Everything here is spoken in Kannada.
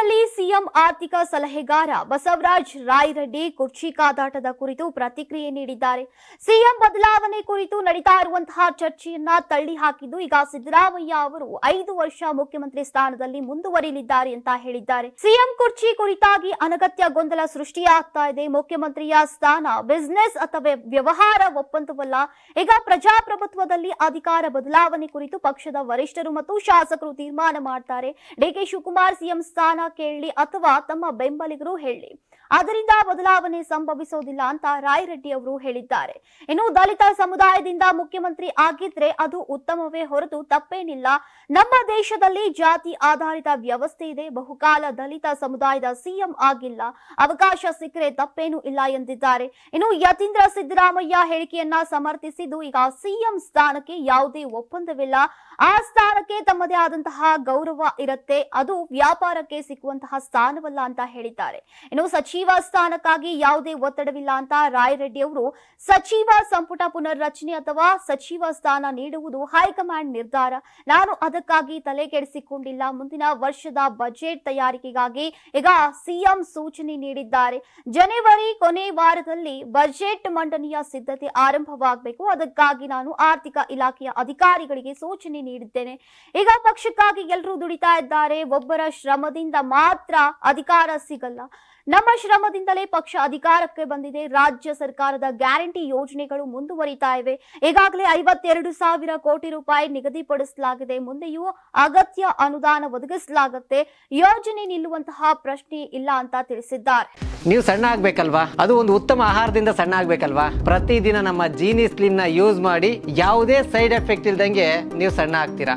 ಕುರ್ಚಿಯಲ್ಲಿ ಸಿಎಂ ಆರ್ಥಿಕ ಸಲಹೆಗಾರ ಬಸವರಾಜ್ ರಾಯರೆಡ್ಡಿ ಕುರ್ಚಿ ಕಾದಾಟದ ಕುರಿತು ಪ್ರತಿಕ್ರಿಯೆ ನೀಡಿದ್ದಾರೆ. ಸಿಎಂ ಬದಲಾವಣೆ ಕುರಿತು ನಡೀತಾ ಇರುವಂತಹ ಚರ್ಚೆಯನ್ನ ತಳ್ಳಿ ಹಾಕಿದ್ದು ಈಗ ಸಿದ್ದರಾಮಯ್ಯ ಅವರು ಐದು ವರ್ಷ ಮುಖ್ಯಮಂತ್ರಿ ಸ್ಥಾನದಲ್ಲಿ ಮುಂದುವರಿಯಲಿದ್ದಾರೆ ಅಂತ ಹೇಳಿದ್ದಾರೆ. ಸಿಎಂ ಕುರ್ಚಿ ಕುರಿತಾಗಿ ಅನಗತ್ಯ ಗೊಂದಲ ಸೃಷ್ಟಿಯಾಗ್ತಾ ಇದೆ. ಮುಖ್ಯಮಂತ್ರಿಯ ಸ್ಥಾನ ಬಿಸಿನೆಸ್ ಅಥವಾ ವ್ಯವಹಾರ ಒಪ್ಪಂದವಲ್ಲ. ಈಗ ಪ್ರಜಾಪ್ರಭುತ್ವದಲ್ಲಿ ಅಧಿಕಾರ ಬದಲಾವಣೆ ಕುರಿತು ಪಕ್ಷದ ವರಿಷ್ಠರು ಮತ್ತು ಶಾಸಕರು ತೀರ್ಮಾನ ಮಾಡ್ತಾರೆ. ಡಿಕೆ ಶಿವಕುಮಾರ್ ಸಿಎಂ ಸ್ಥಾನ ಕೇಳಲಿ ಅಥವಾ ತಮ್ಮ ಬೆಂಬಲಿಗರು ಹೇಳಲಿ ಅದರಿಂದ ಬದಲಾವಣೆ ಸಂಭವಿಸೋದಿಲ್ಲ ಅಂತ ರಾಯರೆಡ್ಡಿ ಅವರು ಹೇಳಿದ್ದಾರೆ. ಇನ್ನು ದಲಿತ ಸಮುದಾಯದಿಂದ ಮುಖ್ಯಮಂತ್ರಿ ಆಗಿದ್ರೆ ಅದು ಉತ್ತಮವೇ ಹೊರತು ತಪ್ಪೇನಿಲ್ಲ. ನಮ್ಮ ದೇಶದಲ್ಲಿ ಜಾತಿ ಆಧಾರಿತ ವ್ಯವಸ್ಥೆ ಇದೆ. ಬಹುಕಾಲ ದಲಿತ ಸಮುದಾಯದ ಸಿಎಂ ಆಗಿಲ್ಲ. ಅವಕಾಶ ಸಿಕ್ಕರೆ ತಪ್ಪೇನೂ ಇಲ್ಲ ಎಂದಿದ್ದಾರೆ. ಇನ್ನು ಯತೀಂದ್ರ ಸಿದ್ದರಾಮಯ್ಯ ಹೇಳಿಕೆಯನ್ನ ಸಮರ್ಥಿಸಿದ್ದು ಈಗ ಸಿಎಂ ಸ್ಥಾನಕ್ಕೆ ಯಾವುದೇ ಒಪ್ಪಂದವಿಲ್ಲ. ಆ ಸ್ಥಾನಕ್ಕೆ ತಮ್ಮದೇ ಆದಂತಹ ಗೌರವ ಇರುತ್ತೆ. ಅದು ವ್ಯಾಪಾರಕ್ಕೆ ಸಿಕ್ಕುವಂತಹ ಸ್ಥಾನವಲ್ಲ ಅಂತ ಹೇಳಿದ್ದಾರೆ. ಇನ್ನು ಸಚಿವ ಸ್ಥಾನಕ್ಕಾಗಿ ಯಾವುದೇ ಒತ್ತಡವಿಲ್ಲ ಅಂತ ರಾಯರೆಡ್ಡಿ ಅವರು ಸಚಿವ ಸಂಪುಟ ಪುನರ್ರಚನೆ ಅಥವಾ ಸಚಿವ ಸ್ಥಾನ ನೀಡುವುದು ಹೈಕಮಾಂಡ್ ನಿರ್ಧಾರ. ನಾನು ಅದಕ್ಕಾಗಿ ತಲೆ ಕೆಡಿಸಿಕೊಂಡಿಲ್ಲ ಮುಂದಿನ ವರ್ಷದ ಬಜೆಟ್ ತಯಾರಿಕೆಗಾಗಿ ಈಗ ಸಿಎಂ ಸೂಚನೆ ನೀಡಿದ್ದಾರೆ. ಜನವರಿ ಕೊನೆ ವಾರದಲ್ಲಿ ಬಜೆಟ್ ಮಂಡನೆಯ ಸಿದ್ಧತೆ ಆರಂಭವಾಗಬೇಕು. ಅದಕ್ಕಾಗಿ ನಾನು ಆರ್ಥಿಕ ಇಲಾಖೆಯ ಅಧಿಕಾರಿಗಳಿಗೆ ಸೂಚನೆ ನೀಡಿದ್ದೇನೆ. ಈಗ ಪಕ್ಷಕ್ಕಾಗಿ ಎಲ್ಲರೂ ದುಡಿತಾ ಇದ್ದಾರೆ. ಒಬ್ಬರ ಶ್ರಮದಿಂದ ಮಾತ್ರ ಅಧಿಕಾರ ಸಿಗಲ್ಲ. ನಮ್ಮ ಶ್ರಮದಿಂದಲೇ ಪಕ್ಷ ಅಧಿಕಾರಕ್ಕೆ ಬಂದಿದೆ. ರಾಜ್ಯ ಸರ್ಕಾರದ ಗ್ಯಾರಂಟಿ ಯೋಜನೆಗಳು ಮುಂದುವರಿತಾ ಇವೆ. ಈಗಾಗಲೇ ಐವತ್ತೆರಡು ಸಾವಿರ ಕೋಟಿ ರೂಪಾಯಿ ನಿಗದಿಪಡಿಸಲಾಗಿದೆ. ಮುಂದೆಯೂ ಅಗತ್ಯ ಅನುದಾನ ಒದಗಿಸಲಾಗುತ್ತೆ. ಯೋಜನೆ ನಿಲ್ಲುವಂತಹ ಪ್ರಶ್ನೆ ಇಲ್ಲ ಅಂತ ತಿಳಿಸಿದ್ದಾರೆ. ನೀವು ಸಣ್ಣ ಆಗ್ಬೇಕಲ್ವಾ? ಅದು ಒಂದು ಉತ್ತಮ ಆಹಾರದಿಂದ ಸಣ್ಣ ಆಗ್ಬೇಕಲ್ವಾ? ಪ್ರತಿದಿನ ನಮ್ಮ ಜೀನಿ ಸ್ಲಿಮ್ನ ಯೂಸ್ ಮಾಡಿ ಯಾವುದೇ ಸೈಡ್ ಎಫೆಕ್ಟ್ ಇಲ್ದಂಗೆ ನೀವು ಸಣ್ಣ ಆಗ್ತೀರಾ?